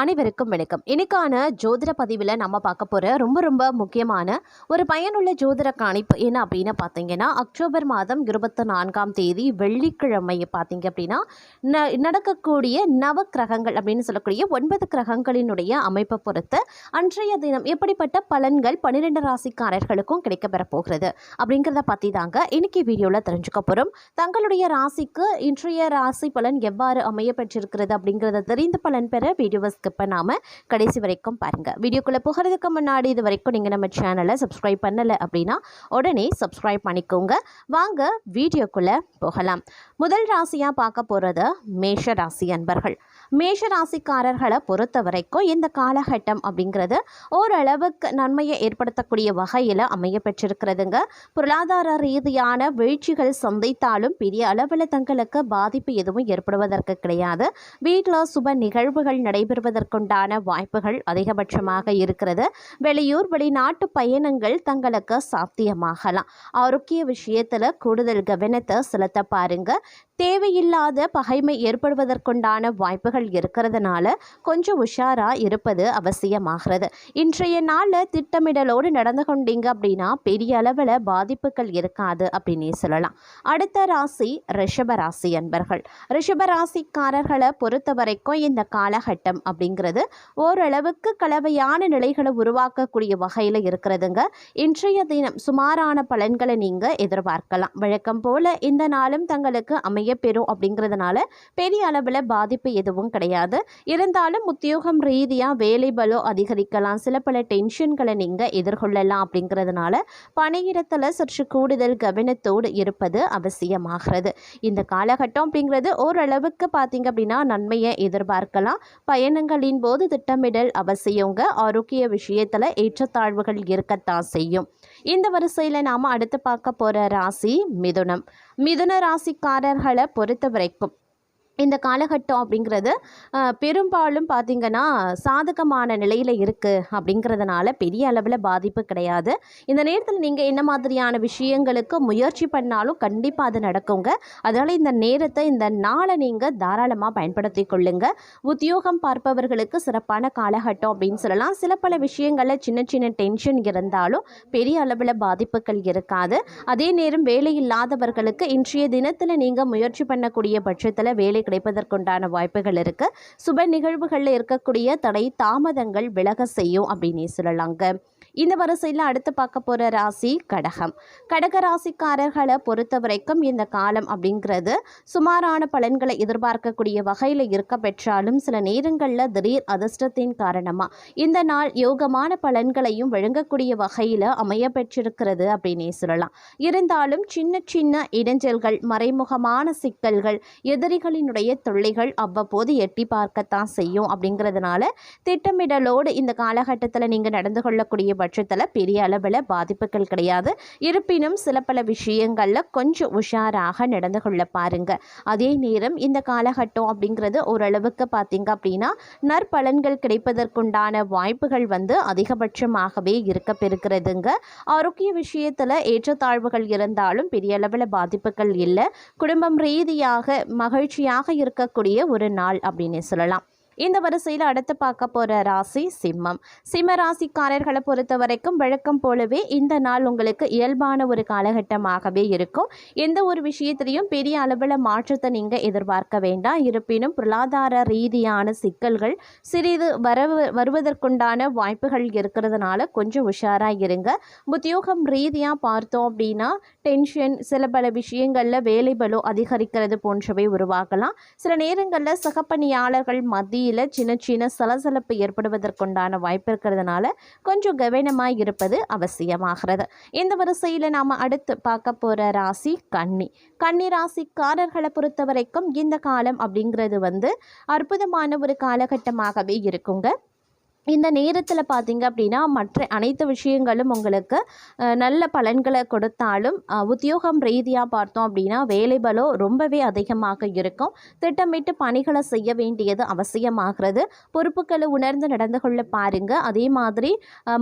அனைவருக்கும் வணக்கம். இன்னைக்கான ஜோதிட பதிவில் நம்ம பார்க்க போகிற ரொம்ப ரொம்ப முக்கியமான ஒரு பயனுள்ள ஜோதிட கணிப்பு என்ன அப்படின்னு பார்த்தீங்கன்னா அக்டோபர் மாதம் இருபத்தி நான்காம் தேதி வெள்ளிக்கிழமை பார்த்தீங்க அப்படின்னா ந நடக்கக்கூடிய நவ கிரகங்கள் அப்படின்னு சொல்லக்கூடிய ஒன்பது கிரகங்களினுடைய அமைப்பை பொறுத்து அன்றைய தினம் எப்படிப்பட்ட பலன்கள் பன்னிரெண்டு ராசிக்காரர்களுக்கும் கிடைக்கப்பெற போகிறது அப்படிங்கிறத பற்றி தாங்க இன்னைக்கு வீடியோவில் தெரிஞ்சுக்க போகிறோம் தங்களுடைய ராசிக்கு இன்றைய ராசி பலன் எவ்வாறு அமைய பெற்றிருக்கிறது அப்படிங்கிறத தெரிந்து பலன் பெற வீடியோவை ஸ்கிப் பண்ணாமல் கடைசி வரைக்கும் பாருங்கள் வீடியோக்குள்ளே போகிறதுக்கு முன்னாடி இது வரைக்கும் நீங்கள் நம்ம சேனலை சப்ஸ்கிரைப் பண்ணலை அப்படின்னா உடனே சப்ஸ்கிரைப் பண்ணிக்கோங்க. வாங்க வீடியோக்குள்ளே போகலாம். முதல் ராசியாக பார்க்க போகிறது மேஷ ராசி அன்பர்கள். மேஷ ராசிக்காரர்களை பொறுத்த வரைக்கும் இந்த காலகட்டம் அப்படிங்கிறது ஓரளவுக்கு நன்மையை ஏற்படுத்தக்கூடிய வகையில் அமைய பெற்றிருக்கிறதுங்க. பொருளாதார ரீதியான வீழ்ச்சிகள் சந்தித்தாலும் பெரிய அளவில் தங்களுக்கு பாதிப்பு எதுவும் ஏற்படுவதற்கு கிடையாது. வீட்டில் சுப நிகழ்வுகள் நடைபெறுவதற்குண்டான வாய்ப்புகள் அதிகபட்சமாக இருக்கிறது. வெளியூர் வெளிநாட்டு பயணங்கள் தங்களுக்கு சாத்தியமாகலாம். ஆரோக்கிய விஷயத்தில் கூடுதல் கவனத்தை செலுத்த பாருங்க. தேவையில்லாத பகைமை ஏற்படுவதற்குண்டான வாய்ப்புகள் இருக்கிறதுனால கொஞ்சம் உஷாரா இருப்பது அவசியமாகிறது. இன்றைய நாளில் திட்டமிடலோடு நடந்து கொண்டீங்க அப்படின்னா பெரிய அளவில் பாதிப்புகள் இருக்காது அப்படின்னே சொல்லலாம். அடுத்த ராசி ரிஷபராசி அன்பர்கள். ரிஷபராசிக்காரர்களை பொறுத்த வரைக்கும் இந்த காலகட்டம் அப்படிங்கிறது ஓரளவுக்கு கலவையான நிலைகளை உருவாக்கக்கூடிய வகையில் இருக்கிறதுங்க. இன்றைய தினம் சுமாரான பலன்களை நீங்கள் எதிர்பார்க்கலாம். வழக்கம் போல இந்த நாளும் தங்களுக்கு அமையப்பெறும் அப்படிங்கிறதுனால பெரிய அளவில் பாதிப்பு எதுவும் கிடையாது. இருந்தாலும் உத்தியோகம் ரீதியாக வேலை பலோ அதிகரிக்கலாம். சில பல டென்ஷன்களை நீங்கள் எதிர்கொள்ளலாம் அப்படிங்கிறதுனால பணியிடத்தில் சற்று கூடுதல் கவனத்தோடு இருப்பது அவசியமாகிறது. இந்த காலகட்டம் அப்படிங்கிறது ஓரளவுக்கு பார்த்தீங்க அப்படின்னா நன்மையை எதிர்பார்க்கலாம். பயணங்களின் போது திட்டமிடல் அவசியங்க. ஆரோக்கிய விஷயத்தில் ஏற்றத்தாழ்வுகள் இருக்கத்தான் செய்யும். இந்த வரிசையில் நாம் அடுத்து பார்க்க போகிற ராசி மிதுனம். மிதுன ராசிக்காரர்களை பொறுத்த வரைக்கும் இந்த காலகட்டம் அப்படிங்கிறது பெரும்பாலும் பார்த்திங்கன்னா சாதகமான நிலையில் இருக்குது அப்படிங்கிறதுனால பெரிய அளவில் பாதிப்பு கிடையாது. இந்த நேரத்தில் நீங்கள் என்ன மாதிரியான விஷயங்களுக்கு முயற்சி பண்ணாலும் கண்டிப்பாக அது நடக்குங்க. அதனால் இந்த நேரத்தை இந்த நாளை நீங்கள் தாராளமாக பயன்படுத்தி கொள்ளுங்க. உத்தியோகம் பார்ப்பவர்களுக்கு சிறப்பான காலகட்டம் அப்படின்னு சொல்லலாம். சில பல விஷயங்களில் சின்ன சின்ன டென்ஷன் இருந்தாலும் பெரிய அளவில் பாதிப்புகள் இருக்காது. அதே நேரம் வேலை இல்லாதவர்களுக்கு இன்றைய தினத்தில் நீங்கள் முயற்சி பண்ணக்கூடிய பட்சத்தில் வேலை கிடைப்பதற்குண்டான வாய்ப்புகள் இருக்குது சுப நிகழ்வுகளில் இருக்கக்கூடிய தடை தாமதங்கள் விலக செய்யும் அப்படின்னு சொல்லலாங்க. இந்த வரிசையில் அடுத்து பார்க்க போகிற ராசி கடகம். கடக ராசிக்காரர்களை பொறுத்த வரைக்கும் இந்த காலம் அப்படிங்கிறது சுமாரான பலன்களை எதிர்பார்க்கக்கூடிய வகையில் இருக்க பெற்றாலும் சில நேரங்களில் திடீர் அதிர்ஷ்டத்தின் காரணமாக இந்த நாள் யோகமான பலன்களையும் வழங்கக்கூடிய வகையில் அமைய பெற்றிருக்கிறது அப்படின்னே சொல்லலாம். இருந்தாலும் சின்ன சின்ன இடைஞ்சல்கள் மறைமுகமான சிக்கல்கள் எதிரிகளினுடைய தொல்லைகள் அவ்வப்போது எட்டி பார்க்கத்தான் செய்யும் அப்படிங்கிறதுனால திட்டமிடலோடு இந்த காலகட்டத்தில் நீங்கள் நடந்து கொள்ளக்கூடிய பட்சத்தில் பெரிய அளவில் பாதிப்புகள் கிடையாது. இருப்பினும் சில பல விஷயங்களில் கொஞ்சம் உஷாராக நடந்து கொள்ள பாருங்க. அதே நேரம் இந்த காலகட்டம் அப்படிங்கிறது ஓரளவுக்கு பார்த்தீங்க அப்படின்னா நற்பலன்கள் கிடைப்பதற்குண்டான வாய்ப்புகள் வந்து அதிகபட்சமாகவே இருக்க பெறுகிறதுங்க. ஆரோக்கிய விஷயத்தில் ஏற்றத்தாழ்வுகள் இருந்தாலும் பெரிய அளவில் பாதிப்புகள் இல்லை. குடும்பம் ரீதியாக மகிழ்ச்சியாக இருக்கக்கூடிய ஒரு நாள் அப்படின்னு சொல்லலாம். இந்த வரிசையில் அடுத்து பார்க்க போகிற ராசி சிம்மம். சிம்ம ராசிக்காரர்களை பொறுத்த வரைக்கும் வழக்கம் போலவே இந்த நாள் உங்களுக்கு இயல்பான ஒரு காலகட்டமாகவே இருக்கும். எந்த ஒரு விஷயத்திலையும் பெரிய அளவில் மாற்றத்தை நீங்கள் எதிர்பார்க்க வேண்டாம். இருப்பினும் பொருளாதார ரீதியான சிக்கல்கள் சிறிது வரவு வருவதற்குண்டான வாய்ப்புகள் இருக்கிறதுனால கொஞ்சம் உஷாராக இருங்க. உத்தியோகம் ரீதியாக பார்த்தோம் அப்படின்னா டென்ஷன் சில பல விஷயங்களில் வேலை பலு அதிகரிக்கிறது போன்றவை உருவாகலாம். சில நேரங்களில் சகப்பணியாளர்கள் மத்தியில் சின்ன சின்ன சலசலப்பு ஏற்படுவதற்குண்டான வாய்ப்பு இருக்கிறதுனால கொஞ்சம் கவனமாக இருப்பது அவசியமாகிறது. இந்த வரிசையில் நாம் அடுத்து பார்க்க போகிற ராசி கன்னி. கன்னி ராசிக்காரர்களை பொறுத்த வரைக்கும் இந்த காலம் அப்படிங்கிறது வந்து அற்புதமான ஒரு காலகட்டமாகவே இருக்குங்க. இந்த நேரத்தில் பார்த்தீங்க அப்படின்னா மற்ற அனைத்து விஷயங்களும் உங்களுக்கு நல்ல பலன்களை கொடுத்தாலும் உத்தியோகம் ரீதியாக பார்த்தோம் அப்படின்னா வேலைபலோ ரொம்பவே அதிகமாக இருக்கும். திட்டமிட்டு பணிகளை செய்ய வேண்டியது அவசியமாகிறது. பொறுப்புகளை உணர்ந்து நடந்து கொள்ள பாருங்கள் அதே மாதிரி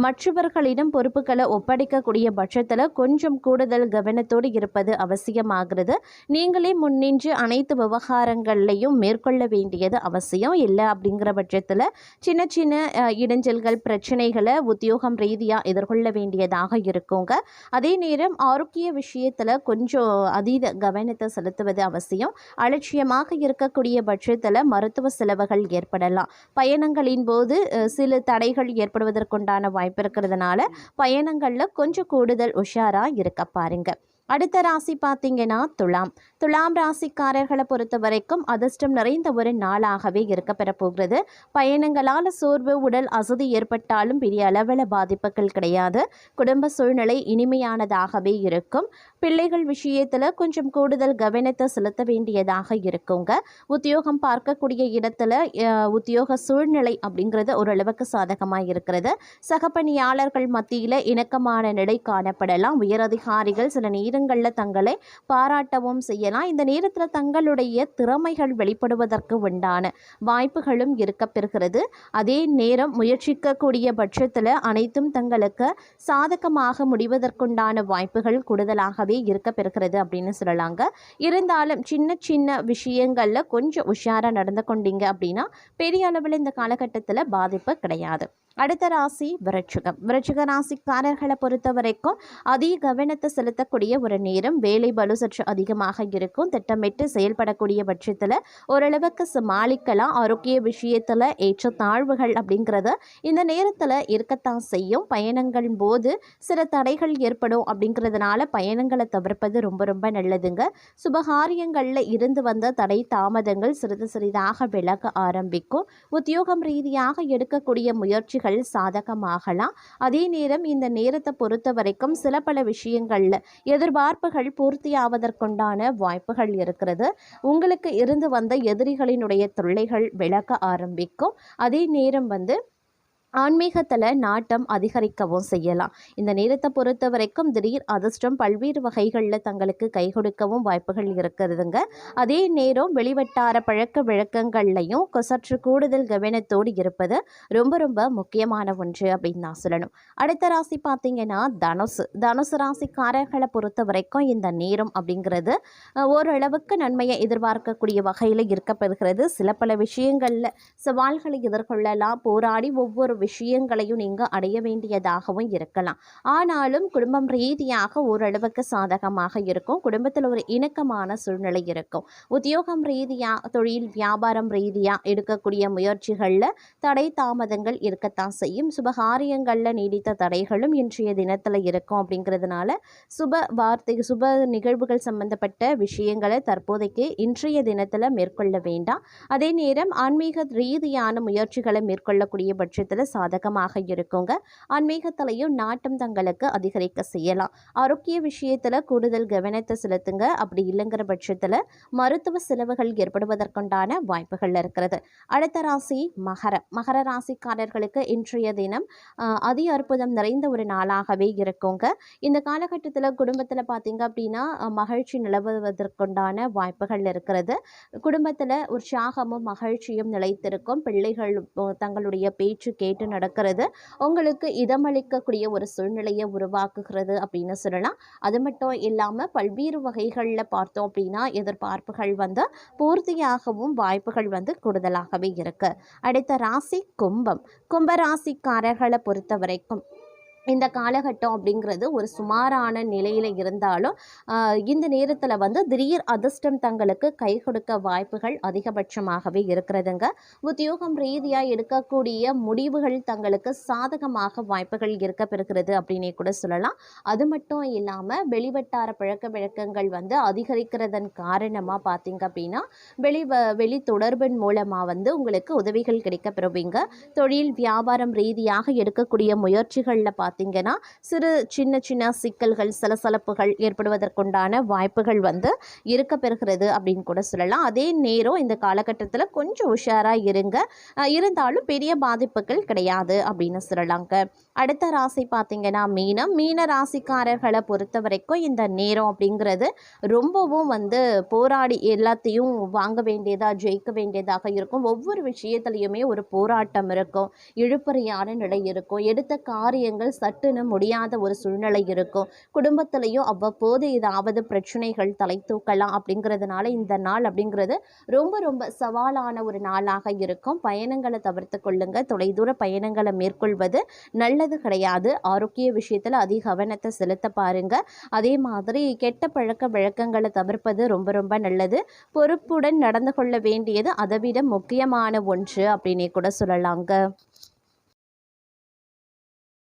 மற்றவர்களிடம் பொறுப்புகளை ஒப்படைக்கக்கூடிய பட்சத்தில் கொஞ்சம் கூடுதல் கவனத்தோடு இருப்பது அவசியமாகிறது. நீங்களே முன்னின்று அனைத்து விவகாரங்கள்லையும் மேற்கொள்ள வேண்டியது அவசியம். இல்லை அப்படிங்கிற பட்சத்தில் சின்ன சின்ன இடைஞ்சல்கள் பிரச்சனைகளை உத்தியோகம் ரீதியாக எதிர்கொள்ள வேண்டியதாக இருக்குங்க. அதே நேரம் ஆரோக்கிய விஷயத்தில் கொஞ்சம் அதீத கவனத்தை செலுத்துவது அவசியம். அலட்சியமாக இருக்கக்கூடிய பட்சத்தில் மருத்துவ செலவுகள் ஏற்படலாம். பயணங்களின் போது சில தடைகள் ஏற்படுவதற்குண்டான வாய்ப்பு இருக்கிறதுனால பயணங்களில் கொஞ்சம் கூடுதல் உஷாராக இருக்க பாருங்கள் அடுத்த ராசி பார்த்தீங்கன்னா துலாம். துலாம் ராசிக்காரர்களை பொறுத்த வரைக்கும் அதிர்ஷ்டம் நிறைந்த ஒரு நாளாகவே இருக்க பெறப்போகிறது பயணங்களால் சோர்வு உடல் அசதி ஏற்பட்டாலும் பெரிய அளவில் பாதிப்புகள் கிடையாது. குடும்ப சூழ்நிலை இனிமையானதாகவே இருக்கும். பிள்ளைகள் விஷயத்தில் கொஞ்சம் கூடுதல் கவனத்தை செலுத்த வேண்டியதாக இருக்குங்க. உத்தியோகம் பார்க்கக்கூடிய இடத்துல உத்தியோக சூழ்நிலை அப்படிங்கிறது ஓரளவுக்கு சாதகமாக இருக்கிறது. சகப்பணியாளர்கள் மத்தியில் இணக்கமான நிலை காணப்படலாம். உயரதிகாரிகள் சில நேரங்களில் தங்களை பாராட்டவும் செய்யலாம். இந்த நேரத்தில் தங்களுடைய திறமைகள் வெளிப்படுவதற்கு உண்டான வாய்ப்புகளும் இருக்கப்பெறுகிறது அதே நேரம் முயற்சிக்கக்கூடிய பட்சத்தில் அனைத்தும் தங்களுக்கு சாதகமாக முடிவதற்குண்டான வாய்ப்புகள் கூடுதலாகவே இருக்கப்பெறுகிறது அப்படின்னு சொல்லலாங்க. இருந்தாலும் சின்ன சின்ன விஷயங்களில் கொஞ்சம் உஷாராக நடந்து கொண்டீங்க அப்படின்னா பெரிய அளவில் இந்த காலகட்டத்தில் பாதிப்பு கிடையாது. அடுத்த ராசி விருச்சிகம். விருச்சிக ராசிக்காரர்களை பொறுத்த வரைக்கும் அதிக கவனத்தை செலுத்தக்கூடிய ஒரு நேரம் வேலை பலு சற்று அதிகமாக இருக்கும். திட்டமிட்டு செயல்படக்கூடிய பட்சத்தில் ஓரளவுக்கு சமாளிக்கலாம். ஆரோக்கிய விஷயத்தில் ஏற்ற தாழ்வுகள் அப்படிங்கிறத இந்த நேரத்தில் இருக்கத்தான் செய்யும். பயணங்களின் போது சில தடைகள் ஏற்படும் அப்படிங்கிறதுனால பயணங்களை தவிர்ப்பது ரொம்ப ரொம்ப நல்லதுங்க. சுபகாரியங்களில் இருந்து வந்த தடை தாமதங்கள் சிறிது சிறிதாக விலக ஆரம்பிக்கும். உத்தியோகம் ரீதியாக எடுக்கக்கூடிய முயற்சிகள் சாதகமாகலாம். அதே நேரம் இந்த நேரத்தை பொறுத்த வரைக்கும் சில பல விஷயங்களில் வார்ப்புகள் பூர்த்தியாவதற்குண்டான வாய்ப்புகள் இருக்கிறது. உங்களுக்கு இருந்து வந்த எதிரிகளினுடைய தொல்லைகள் விளக்க ஆரம்பிக்கும். அதே நேரம் வந்து ஆன்மீகத்தில் நாட்டம் அதிகரிக்கவும் செய்யலாம். இந்த நேரத்தை பொறுத்த வரைக்கும் திடீர் அதிர்ஷ்டம் பல்வேறு வகைகளில் தங்களுக்கு கை கொடுக்கவும் வாய்ப்புகள் இருக்கிறதுங்க. அதே நேரம் வெளிவட்டார பழக்க விளக்கங்கள்லையும் சற்று கூடுதல் கவனத்தோடு இருப்பது ரொம்ப ரொம்ப முக்கியமான ஒன்று அப்படின்னு நான் சொல்லணும். அடுத்த ராசி பார்த்தீங்கன்னா தனுசு. தனுசு ராசிக்காரர்களை பொறுத்த வரைக்கும் இந்த நேரம் அப்படிங்கிறது ஓரளவுக்கு நன்மையை எதிர்பார்க்கக்கூடிய வகையில் இருக்கப்பெறுகிறது. சில பல விஷயங்களில் சவால்களை எதிர்கொள்ளலாம். போராடி ஒவ்வொரு விஷயங்களையும் நீங்கள் அடைய வேண்டியதாகவும் இருக்கலாம். ஆனாலும் குடும்பம் ரீதியாக ஓரளவுக்கு சாதகமாக இருக்கும். குடும்பத்தில் ஒரு இணக்கமான சூழ்நிலை இருக்கும். உத்தியோகம் ரீதியாக தொழில் வியாபாரம் ரீதியாக எடுக்கக்கூடிய முயற்சிகளில் தடை தாமதங்கள் இருக்கத்தான் செய்யும். சுபகாரியங்களில் நீடித்த தடைகளும் இன்றைய தினத்தில் இருக்கும் அப்படிங்கிறதுனால சுப வார்த்தை சுப நிகழ்வுகள் சம்பந்தப்பட்ட விஷயங்களை தற்போதைக்கு இன்றைய தினத்தில் மேற்கொள்ள வேண்டாம். அதே நேரம் ஆன்மீக ரீதியான முயற்சிகளை மேற்கொள்ளக்கூடிய பட்சத்தில் சாதகமாக இருக்குங்க. ஆன்மீகத்திலையும் நாட்டம் தங்களுக்கு அதிகரிக்க செய்யலாம். ஆரோக்கிய விஷயத்தில் கூடுதல் கவனத்தை செலுத்துங்க. அப்படி இல்லைங்கிற பட்சத்தில் மருத்துவ செலவுகள் ஏற்படுவதற்குண்டான வாய்ப்புகள் இருக்கிறது. அடுத்த ராசி மகர மகர ராசிக்காரர்களுக்கு இன்றைய தினம் ஆஹ், அதி அற்புதம் நிறைந்த ஒரு நாளாகவே இருக்குங்க. இந்த காலகட்டத்தில் குடும்பத்தில் பார்த்தீங்க அப்படின்னா மகிழ்ச்சி நிலவுவதற்குண்டான வாய்ப்புகள் இருக்கிறது. குடும்பத்தில் உற்சாகமும் மகிழ்ச்சியும் நிலைத்திருக்கும். பிள்ளைகள் தங்களுடைய பேச்சு கேட்டு நடக்கிறது. உங்களுக்கு இதமளிக்கக்கூடிய ஒரு சூழ்நிலையை உருவாக்குகிறது அப்படின்னு சொல்லலாம். அது மட்டும் இல்லாமல் பல்வேறு வகைகளில் பார்த்தோம் அப்படின்னா எதிர்பார்ப்புகள் வந்து பூர்த்தியாகவும் வாய்ப்புகள் வந்து கூடுதலாகவே இருக்கு. அடுத்த ராசி கும்பம். கும்ப ராசிக்காரர்களை பொறுத்த வரைக்கும் இந்த காலகட்டம் அப்படிங்கிறது ஒரு சுமாரான நிலையில் இருந்தாலும் இந்த நேரத்தில் வந்து திடீர் அதிர்ஷ்டம் தங்களுக்கு கை கொடுக்க வாய்ப்புகள் அதிகபட்சமாகவே இருக்கிறதுங்க. உத்தியோகம் ரீதியாக எடுக்கக்கூடிய முடிவுகள் தங்களுக்கு சாதகமாக வாய்ப்புகள் இருக்க பெறுகிறது அப்படின்னே கூட சொல்லலாம். அது மட்டும் இல்லாமல் வெளிவட்டார பழக்க வழக்கங்கள் வந்து அதிகரிக்கிறதன் காரணமாக பார்த்தீங்க அப்படின்னா வெளி வ- வெளி தொடர்பின் மூலமாக வந்து உங்களுக்கு உதவிகள் கிடைக்க பெறுவீங்க. தொழில் வியாபாரம் ரீதியாக எடுக்கக்கூடிய முயற்சிகளில் பார்த்து பார்த்தீங்கன்னா சிறு சின்ன சின்ன சிக்கல்கள் சலசலப்புகள் ஏற்படுவதற்குண்டான வாய்ப்புகள் வந்து இருக்க பெறுகிறது அப்படின்னு கூட சொல்லலாம். அதே நேரம் இந்த காலகட்டத்தில் கொஞ்சம் உஷாராக இருங்க. இருந்தாலும் பெரிய பாதிப்புகள் கிடையாது அப்படின்னு சொல்லலாங்க. அடுத்த ராசி பார்த்தீங்கன்னா மீனம். மீன ராசிக்காரர்களை பொறுத்த வரைக்கும் இந்த நேரம் அப்படிங்கிறது ரொம்பவும் வந்து போராடி எல்லாத்தையும் வாங்க வேண்டியதாக ஜெயிக்க வேண்டியதாக இருக்கும். ஒவ்வொரு விஷயத்துலையுமே ஒரு போராட்டம் இருக்கும். இழுப்பறியான நிலை இருக்கும். எடுத்த காரியங்கள் சட்டுன்னு முடியாத ஒரு சூழ்நிலை இருக்கும். குடும்பத்திலையும் அவ்வப்போது ஏதாவது பிரச்சனைகள் தலை தூக்கலாம் அப்படிங்கிறதுனால இந்த நாள் அப்படிங்கிறது ரொம்ப ரொம்ப சவாலான ஒரு நாளாக இருக்கும். பயணங்களை தவிர்த்து கொள்ளுங்க. தொலைதூர பயணங்களை மேற்கொள்வது நல்லது கிடையாது. ஆரோக்கிய விஷயத்தில் அதிக கவனத்தை செலுத்த பாருங்க. அதே மாதிரி கெட்ட பழக்க வழக்கங்களை தவிர்ப்பது ரொம்ப ரொம்ப நல்லது. பொறுப்புடன் நடந்து கொள்ள வேண்டியது அதைவிட முக்கியமான ஒன்று அப்படின்னே கூட சொல்லலாங்க.